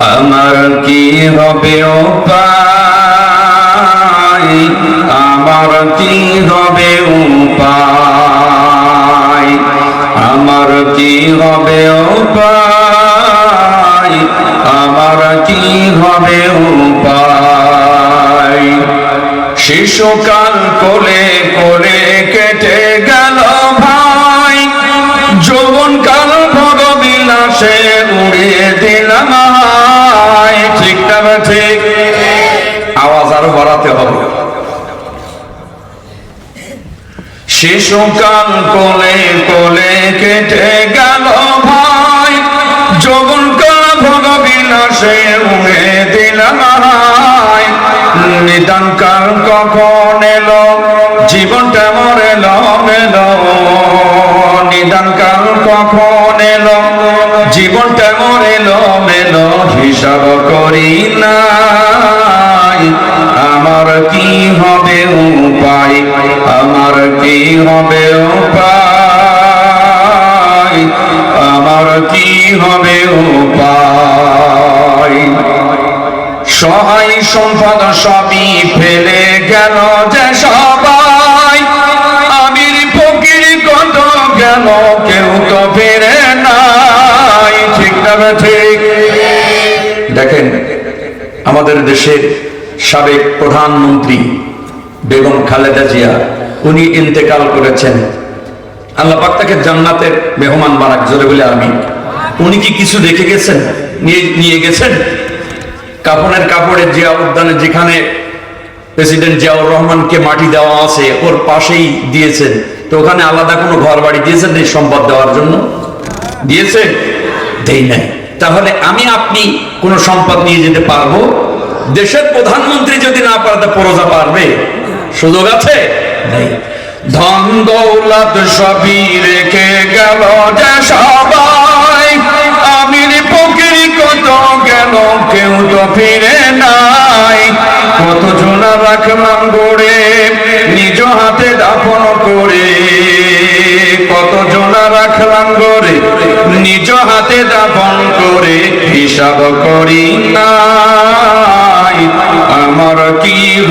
আমার কি হবে উপায় আমার কি হবে উপায় আমার কি হবে উপায় আমার কি হবে উপায় শিশুকাল কোলে কোলে কেটে গেল আরও বাড়াতে হবে শিশুকাল কোলে কোলে কেটে গেল ভাই যৌবন কাল ভগবিলাসে উড়ে দিলাম। নিদান কাল কখন এলো, জীবনটা মর এলো, মেলো নিদান কাল কখন এলো, জীবনটা মর এলো, মেলো, হিসাব করি নাই আমার কি হবে উপায়? আমার কি হবে উপায়? আমার কি হবে উপায়? সহায় সম্পদ সবই ফেলে গেল যে সবাই। আমির ফকির কত গেল, কেউ তো ফেরে নাই। ঠিক না ঠিক? দেখেন, আমাদের দেশের সাবেক প্রধানমন্ত্রী বেগম খালেদা জিয়া, উনি ইন্তেকাল করেছেন। আল্লাহ তাকে জান্নাতের মেহমান বানাক, জোরে বলে আমি উনি কি কিছু রেখে গেছেন? নিয়ে নিয়ে গেছেন? কাপড়ের কাপড়ের জিয়া উদ্যানে যেখানে প্রেসিডেন্ট জিয়াউর রহমানকে মাটি দেওয়া আছে, ওর পাশেই দিয়েছেন। তো ওখানে আলাদা কোনো ঘর বাড়ি দিয়েছেন এই সম্পদ দেওয়ার জন্য? দিয়েছে দেই নাই। তাহলে আমি, আপনি কোনো সম্পদ নিয়ে যেতে পারব? দেশের প্রধানমন্ত্রী যদি না পারে, তা প্রজা পারবে? সুযোগ আছে? নেই। ধন দৌলত সবই রেখে গেল যে সবাই। আমির ফকির কত গেল, কেউ তো ফিরে নাই। কত জনা রাখলাম গড়ে, নিজ হাতে দাফন করে। কত জনা রাখলাম গড়ে, নিজ হাতে দাফন করে। হিসাব করি নাই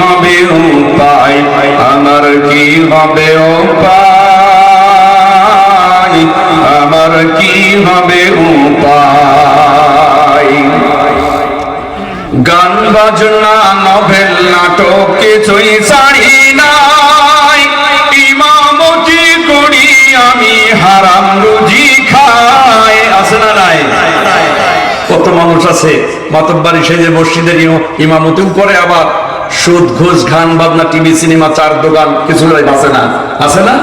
হবে উপায়? আমার কি হবে উপায়? আমার কি হবে উপায়? গান, বাজনা, নভেল, নাটক কিছুই ছাড়ি নাই। ইমামতি করি আমি, হারাম রুজি খাই। আছে না নাই? কত মানুষ আছে মাতব্বাড়ি সেজে মসজিদের ইম- ইমামতিও করে আবার সুদ, ঘুষ গান বাজনা টিভি, সিনেমা, চার দোকান, কিছু আছে না। আছে না?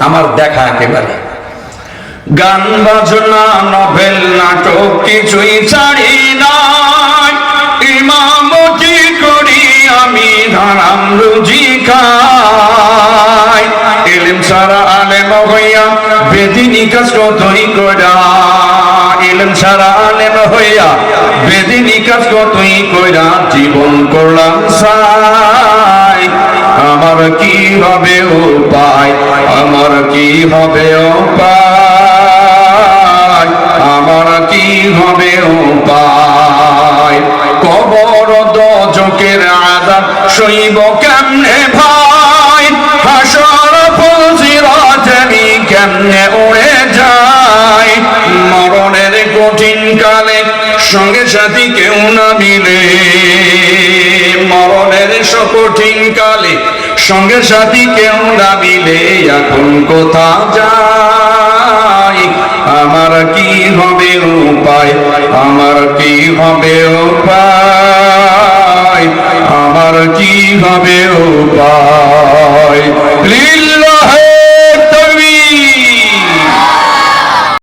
আমার দেখা একেবারে। গান, বাজনা, নভেল, নাটক কিছুই ছাড়ি নাই। ইমামতি করি আমি, ধারাম রুজি খাই। এলিম সারা আলেম হইয়া বেদিনী কাজ কতই করা। এলেম সারা আলেম হইয়া বেদিনী কাজ কতই কইরা জীবন করলাম সাই। আমার কি হবে উপায়? আমার কি হবে উপায়? আমার কি হবে উপায় না মিলে মরণের সকঠিন কালে সঙ্গে সাথী কেউ না এখন কোথা যায়? আমার কি হবে উপায়? আমার কি হবে উপায়? আমার কি হবে উপায়?